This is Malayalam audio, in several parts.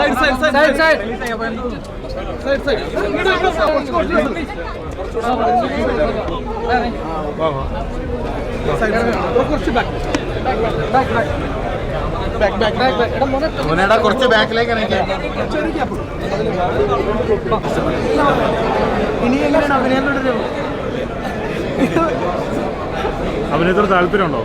Side side side side side side കുറച്ച് ബാക്ക് ബാക്ക് ബാക്ക് ബാക്ക് മോനേടാ കുറച്ച് ബാക്കിലേക്ക് ഇനി എങ്ങനെയാണ് അഭിനയം തുടരുന്നത്? അഭിനയത്തോട് താല്പര്യമുണ്ടോ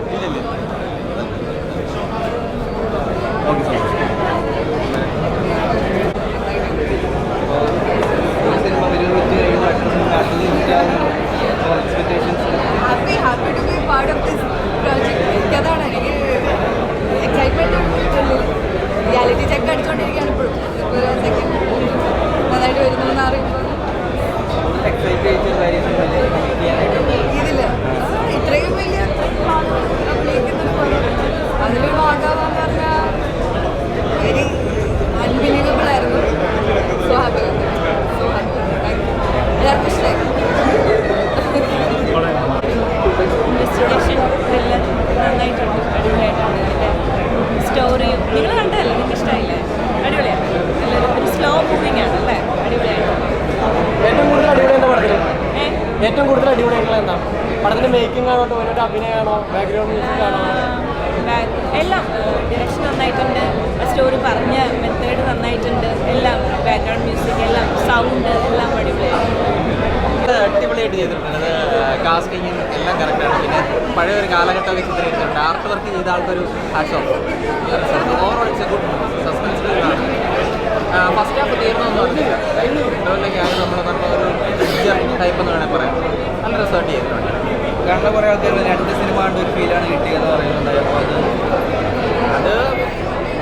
happy, happy to be part of this project. എനിക്കതാണ് എനിക്ക് എക്സൈറ്റ്മെന്റ് റിയാലിറ്റി ചെക്ക് അടിച്ചുകൊണ്ടിരിക്കുകയാണ് ഇപ്പോഴും ഇപ്പോൾ സെക്കൻഡ് നന്നായിട്ട് വരുന്നു എന്ന് അറിയുമ്പോൾ ഇതിൽ ആ, ഇത്രയും വലിയ അഭിനയിക്കുന്ന ഒരു പടം അതിലൊരു ഭാഗമാകാന്ന് പറഞ്ഞാൽ വെരി അൺബിലീവബിൾ ആയിരുന്നു സോ ഹാപ്പി സോ ഹാപ്പി എല്ലാവർക്കും ഇഷ്ടമായി ഇൻവെസ്റ്റിഗേഷൻ ത്രില്ലർ നന്നായിട്ടുണ്ട് അടിപൊളിയായിട്ടുണ്ട് അതിന്റെ സ്റ്റോറിയും നിങ്ങൾ കണ്ടതല്ലേ നിങ്ങൾക്ക് ഇഷ്ടമായില്ലേ അടിപൊളിയാണ് നല്ലൊരു ഒരു സ്ലോ മൂവിങ് ആണ് അല്ലേ അടിപൊളിയായിട്ടുണ്ട് ഏറ്റവും കൂടുതൽ അടിപൊളി എന്താ പടത്തിൽ ഏ ഏറ്റവും കൂടുതൽ അടിപൊളിയായിട്ടുള്ള എന്താ പടത്തിന്റെ മേക്കിംഗ് ആണോ ടോനോട്ട് അഭിനയമാണോ? ബാക്ക്ഗ്രൗണ്ട് മ്യൂസിക് ആണോ? എല്ലാം. ഡിറക്ഷൻ നന്നായിട്ടുണ്ട്. സ്റ്റോറി പറഞ്ഞ മെത്തേഡ് നന്നായിട്ടുണ്ട്. എല്ലാം. ബാക്ക്ഗ്രൗണ്ട് മ്യൂസിക് എല്ലാം. സൗണ്ട് എല്ലാം അടിപൊളിയായിട്ടുണ്ട്. അടിപൊളിയായിട്ട് ചെയ്തിട്ടുണ്ട്. അത് കാസ്റ്റിങ്ങും എല്ലാം കറക്റ്റാണ് പിന്നെ പഴയ ഒരു കാലഘട്ടമൊക്കെ ചിത്രീകരിച്ചിട്ടുണ്ട് ആർട്ട് വർക്ക് ചെയ്ത ആൾക്കൊരു hash overall it's a good suspense first half തീർന്നൊന്നും അറിഞ്ഞില്ല ഇന്റർവെല്ലൊക്കെ ആയാലും നമ്മൾ ഒരു പിക്ചർ ടൈപ്പ് എന്ന് വേണമെങ്കിൽ പറയാം. നല്ല റിസോർട്ട് ചെയ്തിട്ടുണ്ട് കണ്ട കുറേ ആൾക്കാർ രണ്ട് സിനിമ കണ്ട ഒരു ഫീലാണ് കിട്ടിയതെന്ന് പറയുന്നുണ്ടായിരുന്നു അപ്പോൾ അത് അത്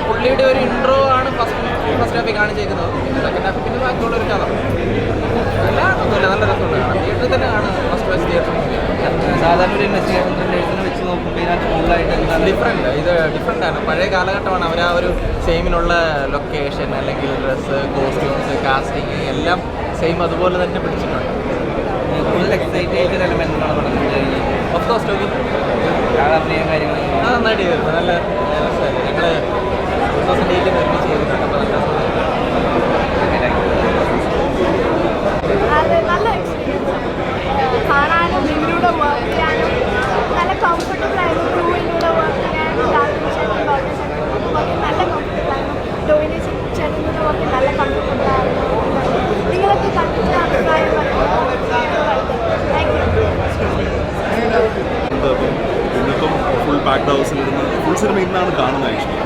പുള്ളിയുടെ ഒരു ഇൻട്രോ ആണ് ഫസ്റ്റ് ഫസ്റ്റ് ഹാഫിൽ കാണിച്ചേക്കുന്നത്. പിന്നെ സെക്കൻഡ് ഹാഫ് പിന്നെ ബാക്കിയുള്ള ഒരു കഥ. നല്ല ഒന്നുമില്ല നല്ല രസമുണ്ട് കാണാം തിയേറ്ററിൽ തന്നെ ആണ് ഫസ്റ്റ് ഫസ്റ്റ് തിയേറ്റർ സാധാരണ ഒരു ഇൻവെസ്റ്റിഗേഷൻ ത്രില്ലേഴ്സിനെ വെച്ച് നോക്കുമ്പോൾ ഇതിനകത്ത് കൂടുതലായിട്ട് എന്താണ്? ഡിഫറെന്റ് ഇത് ഡിഫറെന്റ് ആണ്. പഴയ കാലഘട്ടമാണ് അവർ ആ ഒരു സെയിമിനുള്ള ലൊക്കേഷൻ അല്ലെങ്കിൽ ഡ്രസ്സ് കോസ്റ്റ്യൂംസ് കാസ്റ്റിംഗ് എല്ലാം സെയിം അതുപോലെ തന്നെ പിടിച്ചിട്ടുണ്ട്. കൂടുതൽ എക്സൈറ്റേറ്റഡ് ആയിട്ട് പറഞ്ഞത് ഓഫ് കോസ്റ്റ് നോക്കി അഭിനയം കാര്യങ്ങളൊക്കെ അത് നന്നായിട്ട് ചെയ്തിരുന്നു നല്ല രസമായിരുന്നു ഞങ്ങൾ ടൂ തൗസൻഡ് എയ്റ്റിൽ നിർമ്മിച്ച് ചെയ്തിട്ടുണ്ട് അപ്പോൾ നല്ല അത് നല്ല എക്സ്പീരിയൻസ് കാണാനും ഇതിലൂടെ വർക്ക് ചെയ്യാനും നല്ല കംഫർട്ടബിൾ ആയിരുന്നു ക്രൂവിലൂടെ വർക്ക് ചെയ്യാനും രാഹുൽ ചേട്ടൻ ഡോക്ടർ ചേട്ടൻ വർക്ക് നല്ല കംഫർട്ടബിൾ ആയിരുന്നു ടോയിനി ചേട്ടന്റെ വർക്ക് നല്ല കംഫർട്ടബിൾ ആയിരുന്നു നിങ്ങളൊക്കെ കണ്ടിട്ട് അഭിപ്രായം താങ്ക് യു ഇന്നിപ്പം ഫുൾ പാക്ഡ് ഫുൾ സിനിമ ഇന്നാണ് കാണുന്നത് ആക്ച്വലി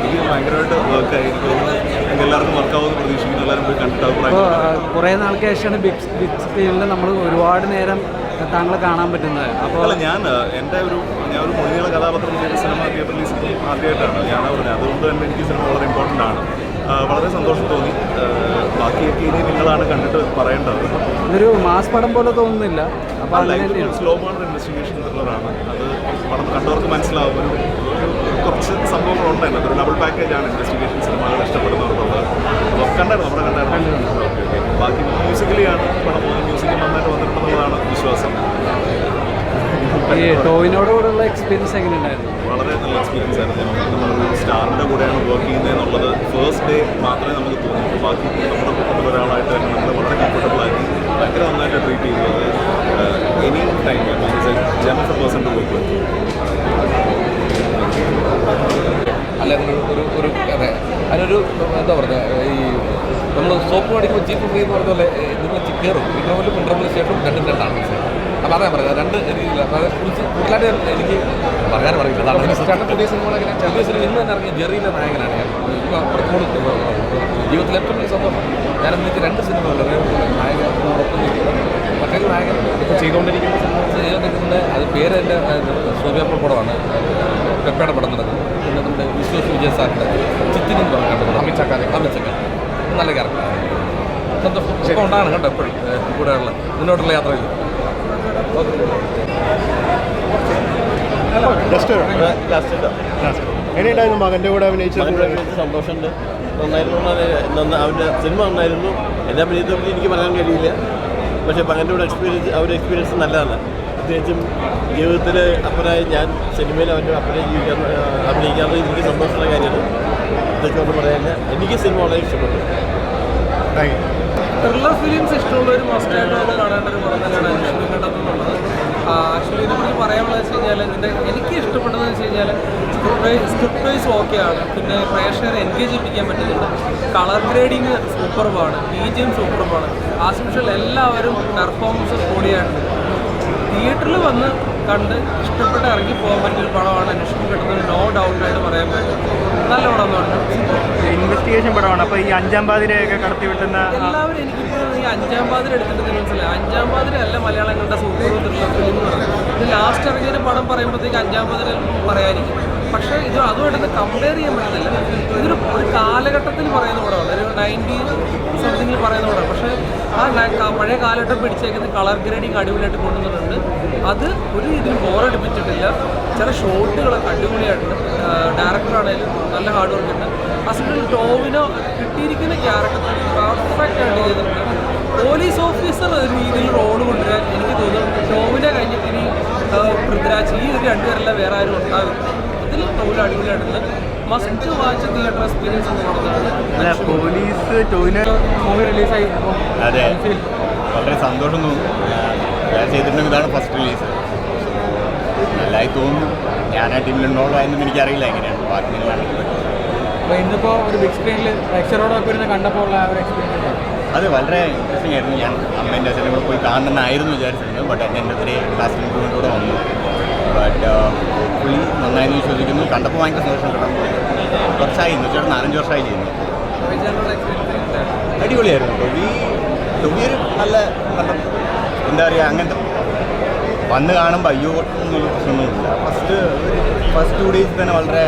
എനിക്ക് ഭയങ്കരമായിട്ട് വർക്കായി എനിക്ക് തോന്നുന്നു എല്ലാവർക്കും വർക്കാവുമെന്ന് പ്രതീക്ഷിക്കുന്നു. എല്ലാവരും പോയി കണ്ടിട്ട് അഭിപ്രായം കുറേ നാൾക്ക് ശേഷമാണ് ബിഗ് ബിഗ് സ്ക്രീനിൽ നമ്മൾ ഒരുപാട് നേരം താങ്കളെ കാണാൻ പറ്റുന്നത്. അപ്പോൾ ഞാൻ എന്റെ ഒരു ഞാൻ ഒരു മൊഴിനീള കഥാപാത്രം ചെയ്ത സിനിമ തിയേറ്ററിൽ ആദ്യമായിട്ടാണ് ഞാൻ പറഞ്ഞത് അതുകൊണ്ട് തന്നെ എനിക്ക് സിനിമ വളരെ ഇമ്പോർട്ടന്റ് ആണ്. വളരെ സന്തോഷം തോന്നി. ബാക്കിയൊക്കെ ഇനി നിങ്ങളാണ് കണ്ടിട്ട് പറയേണ്ടത്. ഇതൊരു മാസ് പടം പോലെ തോന്നുന്നില്ല. അപ്പോൾ സ്ലോ ബേൺ ഇൻവെസ്റ്റിഗേഷൻ ത്രില്ലറാണ് അത് പടം കണ്ടവർക്ക് മനസ്സിലാവും. കുറച്ച് സംഭവങ്ങളുണ്ട് അതിനകത്ത് ഒരു ഡബിൾ പാക്കേജ് ആണ്. ഇൻവെസ്റ്റിഗേഷൻ സിനിമകൾ ഇഷ്ടപ്പെടുന്നവർക്കുള്ളത് അപ്പോൾ കണ്ടായിരുന്നു. നമ്മുടെ കണ്ടായിരുന്നു. Okay okay. ബാക്കി മ്യൂസിക്കലി ആണ്. പടം പോകുന്നത് മ്യൂസിക്കൽ നന്നായിട്ട് വന്നിട്ടുണ്ടെന്നുള്ളതാണ് വിശ്വാസം. ഈ എക്സ്പീരിയൻസ് എങ്ങനെ ഉണ്ടായിരുന്നു വളരെ നല്ല എക്സ്പീരിയൻസ് ആയിരുന്നു. സ്റ്റാറിന്റെ കൂടെയാണ് വർക്ക് ചെയ്യുന്നത് എന്നുള്ളത് ഫസ്റ്റ് ഡേ മാത്രമേ നമുക്ക് തോന്നുള്ളൂ ബാക്കി നമ്മുടെ കൂട്ടത്തിൽ ഒരാളായിട്ട് തന്നെ നമ്മൾ വളരെ കംഫർട്ടബിൾ ആക്കി ഭയങ്കര നന്നായിട്ട് ട്രീറ്റ് ചെയ്തു അത് any time general person to work അല്ല ഒരു ഒരു ഒരു അതെ അതിനൊരു എന്താ ഈ നമ്മൾ സോപ്പ് മേടിക്കുമ്പോൾ ജീപ്പ് ഫ്രീ എന്ന് പറഞ്ഞ പോലെ നിങ്ങൾ കയറും ഇന്റർവലും ഇന്റർവലിന് ശേഷം രണ്ടും രണ്ടാണ് പക്ഷേ അപ്പം അതാണ് പറയുന്നത് രണ്ട് രീതിയിൽ അതായത് കുറിച്ച് കൂടുതലായിട്ട് എനിക്ക് പറയാൻ പറയില്ല അതാണ് രണ്ട് പുതിയ സിനിമകളൊക്കെ ചെറിയ സിനിമ ഇന്ന് തന്നെ ഇറങ്ങിയ ജെറിയിലെ നായകനാണ് ഞാൻ. ഇപ്പോൾ ജീവിതത്തിൽ ഏറ്റവും വലിയ സന്തോഷം. ഞാൻ എനിക്ക് രണ്ട് സിനിമകളുണ്ട് നായകനോടൊപ്പം നിൽക്കുന്നത് മറ്റൊരു നായകൻ. ഇപ്പോൾ ചെയ്തുകൊണ്ടിരിക്കുന്ന സിനിമ ചെയ്തുകൊണ്ടിരിക്കുന്നത് അത് പേര് എന്റെ സൂര്യാപ്പ പടമാണ്. പെപ്പയുടെ പടം നടക്കുന്നത്. പിന്നെ നമ്മുടെ വിശ്വസ് വിജയ സാറിന്റെ ചിത്തിനും കണ്ടത് അമിത് ചക്കാരി അമിത് ചക്കാരി നല്ല ക്യാരക്ടർ സന്തോഷം. ഉണ്ടാണ് കേട്ടോ എപ്പോഴും. കൂടെയുള്ള മുന്നോട്ടുള്ള യാത്രയിൽ. എങ്ങനെയുണ്ടായിരുന്നു മകന്റെ കൂടെ അഭിനയിച്ച സന്തോഷമുണ്ട്. നന്നായിരുന്നു. നന്ന അവന്റെ സിനിമ നന്നായിരുന്നു. എന്റെ അഭിനയത്തെപ്പറ്റി എനിക്ക് പറയാൻ കഴിയില്ല. പക്ഷേ മകന്റെ കൂടെ എക്സ്പീരിയൻസ് അവരുടെ എക്സ്പീരിയൻസ് നല്ലതാണ്. പ്രത്യേകിച്ചും ജീവിതത്തിൽ അപ്പനായി ഞാൻ സിനിമയിൽ അവന്റെ അപ്പനെ ജീവിക്കാൻ അഭിനയിക്കാറുള്ളത് എനിക്ക് സന്തോഷമുള്ള കാര്യമാണ്. പ്രത്യേകിച്ച് പറയാൻ എനിക്ക് സിനിമ വളരെ ഇഷ്ടപ്പെട്ടു. ത്രില്ലർ ഫിലിംസ് ഇഷ്ടമുള്ളൊരു മസ്റ്റായിട്ട് വന്ന് കാണേണ്ട ഒരു പടം തന്നെയാണ് അന്വേഷണം കണ്ടെത്തുന്നുള്ളത് ആക്ച്വലി ഇതിനെക്കുറിച്ച് പറയാനുള്ളത് വെച്ച് കഴിഞ്ഞാൽ ഇതിന്റെ എനിക്ക് ഇഷ്ടപ്പെട്ടതെന്ന് വെച്ച് കഴിഞ്ഞാൽ സ്ക്രിപ്റ്റ് വൈസ് ഓക്കെ ആണ്. പിന്നെ പ്രേക്ഷകരെ എൻഗേജ് ചെയ്യിപ്പിക്കാൻ പറ്റുന്നുണ്ട്. കളർ ഗ്രേഡിങ് സൂപ്പർബാണ് ബി ജി എം സൂപ്പർബാണ് ആസ്പിഷ്യൽ എല്ലാവരും പെർഫോമൻസ് കൂടിയായിട്ടുണ്ട് തിയേറ്ററിൽ വന്ന് കണ്ട് ഇഷ്ടപ്പെട്ട് ഇറങ്ങി പോകാൻ പറ്റിയൊരു പടമാണ് അന്വേഷണം കിട്ടുന്നത് നോ ഡൗട്ട് ആയിട്ട് പറയാൻ പറ്റും. നല്ല പടം ഇൻവെസ്റ്റിഗേഷൻ പടമാണ്. അപ്പോൾ ഈ അഞ്ചാം പാതിരയൊക്കെ കടത്തി വിട്ടുന്ന എല്ലാവരും എനിക്കിപ്പോൾ ഈ അഞ്ചാം പാതിര എടുത്തിട്ട് മനസ്സിലായി. അഞ്ചാം പാതിര അല്ല മലയാളം കണ്ട സൂപ്പർ ത്രില്ലർ ഫിലിം എന്ന് പറയുന്നത്. ഇത് ലാസ്റ്റ് ഇറങ്ങിയൊരു പടം പറയുമ്പോഴത്തേക്ക് അഞ്ചാം പാതിര പറയായിരിക്കും പക്ഷേ ഇത് അതുമായിട്ട് കമ്പയർ ചെയ്യാൻ പറ്റുന്നില്ല ഇതൊരു ഒരു കാലഘട്ടത്തിൽ പറയുന്ന പടമാണ്. ഒരു നയന്റി സംതിങ്ങിൽ പറയുന്ന പടമാണ്. പക്ഷേ ആ പഴയ കാലഘട്ടം പിടിച്ചേക്കുന്ന കളർ ഗ്രേഡിങ് അടിപൊളിയായിട്ട് കൊണ്ടുവന്നിട്ടുണ്ട്. അത് ഒരു ഇതിന് ബോറടിപ്പിച്ചിട്ടില്ല ചില ഷോട്ടുകളൊക്കെ അടിപൊളിയായിട്ടുണ്ട്. ഡയറക്ടറാണേലും നല്ല ഹാർഡ് വർക്ക് ഉണ്ട്. അസിൽ ടോവിനോ കിട്ടിയിരിക്കുന്ന ക്യാരക്ടർ പെർഫെക്റ്റ് ആയിട്ട് ചെയ്തിട്ടുണ്ട്. പോലീസ് ഓഫീസർ ഒരു രീതിയിൽ റോൾ കൊണ്ടുവരാൻ എനിക്ക് തോന്നുന്നു. ടോവിനെ കഴിഞ്ഞിട്ട് ഇനി ആ, പൃഥ്വിരാജ് ഈ ഒരു രണ്ടുപേരെല്ലാം വേറെ ആരും ഉണ്ടാവില്ല. അടിപൊളിയായിട്ടുണ്ട്. Must watch theatre experience police movie റിലീസായി അതെ. വളരെ സന്തോഷം തോന്നുന്നു ഞാൻ ചെയ്തിട്ടുണ്ടെങ്കിൽ ഇതാണ് ഫസ്റ്റ് റിലീസ് നല്ലതായി തോന്നുന്നു. ഞാൻ ആ ടീമിലുണ്ടോളോ എന്നും എനിക്കറിയില്ല എങ്ങനെയാണ് ബാക്കി അപ്പോൾ ഇന്നിപ്പോൾ ഒരു ബിഗ് സ്ക്രീനിൽ ഇരുന്ന് കണ്ടപ്പോൾ ഉള്ള ആ ഒരു എക്സ്പീരിയൻസ് അത് വളരെ ഇൻട്രസ്റ്റിംഗ് ആയിരുന്നു. ഞാൻ അമ്മേന്റെ അച്ഛനെ കൂടെ പോയി കാണണമെന്നായിരുന്നു വിചാരിച്ചിരുന്നത്. ബട്ട് എന്റെ എന്റെ ഒത്തിരി ക്ലാസ് ഇമ്പ്രൂവ്മെന്റ് കൂടെ വന്നു. ബട്ട് പുള്ളി ചോദിക്കുന്നു. കണ്ടപ്പോൾ ഭയങ്കര സന്തോഷം കേട്ടോ. കുറച്ചായി എന്ന് വെച്ചാൽ നാലഞ്ച് വർഷമായി ചെയ്യുന്നു. അടിപൊളിയായിരുന്നു. ടൊവി ടൊവിയൊരു ഒരു നല്ല നല്ല എന്താ പറയുക അങ്ങനത്തെ വന്ന് കാണുമ്പോൾ അയ്യോ എന്നുള്ള പ്രശ്നമൊന്നുമില്ല. ഫസ്റ്റ് ഫസ്റ്റ് ടു ഡേയ്സ് തന്നെ വളരെ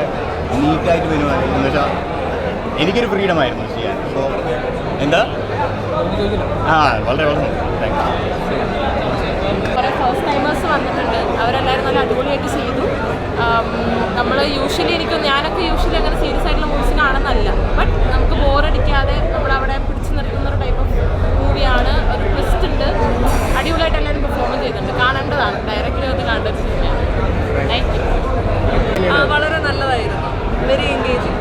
നീറ്റായിട്ട് വരുമായിരുന്നു എന്ന് വെച്ചാൽ എനിക്കൊരു ഫ്രീഡം ആയിരുന്നു ചെയ്യാൻ. സോ എന്താ? ആ വളരെ വളരെ താങ്ക് യു ഫസ്റ്റ് ടൈമേഴ്സ് വന്നിട്ടുണ്ട്. അവരെല്ലാവരും നല്ല അടിപൊളിയായിട്ട് ചെയ്തു. നമ്മൾ യൂഷ്വലി എനിക്ക് ഞാനൊക്കെ യൂഷ്വലി അങ്ങനെ സീരിയസ് ആയിട്ടുള്ള മൂവീസ് കാണുന്നതല്ല ബട്ട് നമുക്ക് ബോറടിക്കാതെ നമ്മളവിടെ പിടിച്ചു നിർത്തുന്ന ഒരു ടൈപ്പ് ഓഫ് മൂവിയാണ് ഒരു ട്വിസ്റ്റ് ഉണ്ട് അടിപൊളിയായിട്ട് എല്ലാവരും പെർഫോം ചെയ്തിട്ടുണ്ട് കാണേണ്ടതാണ് ഡയറക്റ്റ്ലി വന്ന് കാണേണ്ട ഒരു സിനിമയാണ് താങ്ക് യു ആ വളരെ നല്ലതായിരുന്നു വെരി എൻഗേജിങ്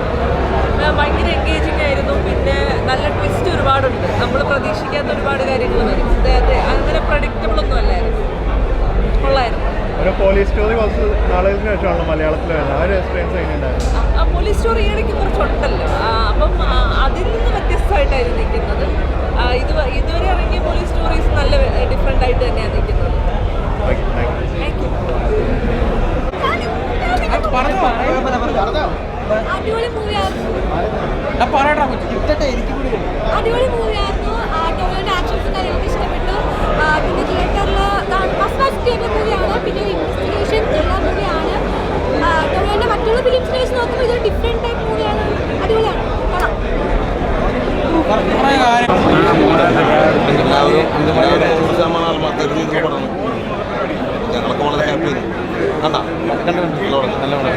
ഭയങ്കര എൻഗേജിങ് ആയിരുന്നു പിന്നെ നല്ല ട്വിസ്റ്റ് ഒരുപാടുണ്ട് നമ്മൾ പ്രതീക്ഷിക്കാത്ത ഒരുപാട് കാര്യങ്ങൾ വരും അതെ അതെ അങ്ങനെ പ്രഡിക്റ്റബിൾ ഒന്നും അല്ലായിരുന്നു കൊള്ളായിരുന്നു ഒരു പോലീസ് സ്റ്റോറി കുറച്ച് നാളുകൾക്ക് ശേഷമാണ് മലയാളത്തിൽ വരുന്നത്. ആ ഒരു എക്സ്പീരിയൻസ് എങ്ങനെയുണ്ടായിരുന്നു? പോലീസ് സ്റ്റോറി ഈയിടയ്ക്ക് കുറച്ചുണ്ടല്ലോ അപ്പം അതിൽ നിന്ന് വ്യത്യസ്തമായിട്ടായിരുന്നു നിൽക്കുന്നത്. ഇത് ഇതുവരെ ഇറങ്ങിയ പോലീസ് സ്റ്റോറീസ് നല്ല ഡിഫറെന്റ് ആയിട്ട് തന്നെയാണ് നിൽക്കുന്നത്. അടിപൊളി മൂവിയാണ് പറയട്ടാ ഇതൊരു ഡിഫറെന്റ് ടൈപ്പ് മൂവിയാണ് അടിപൊളിയാണ്. ഞങ്ങളൊക്കെ വളരെ ഹാപ്പി കണ്ടാ നല്ല പടം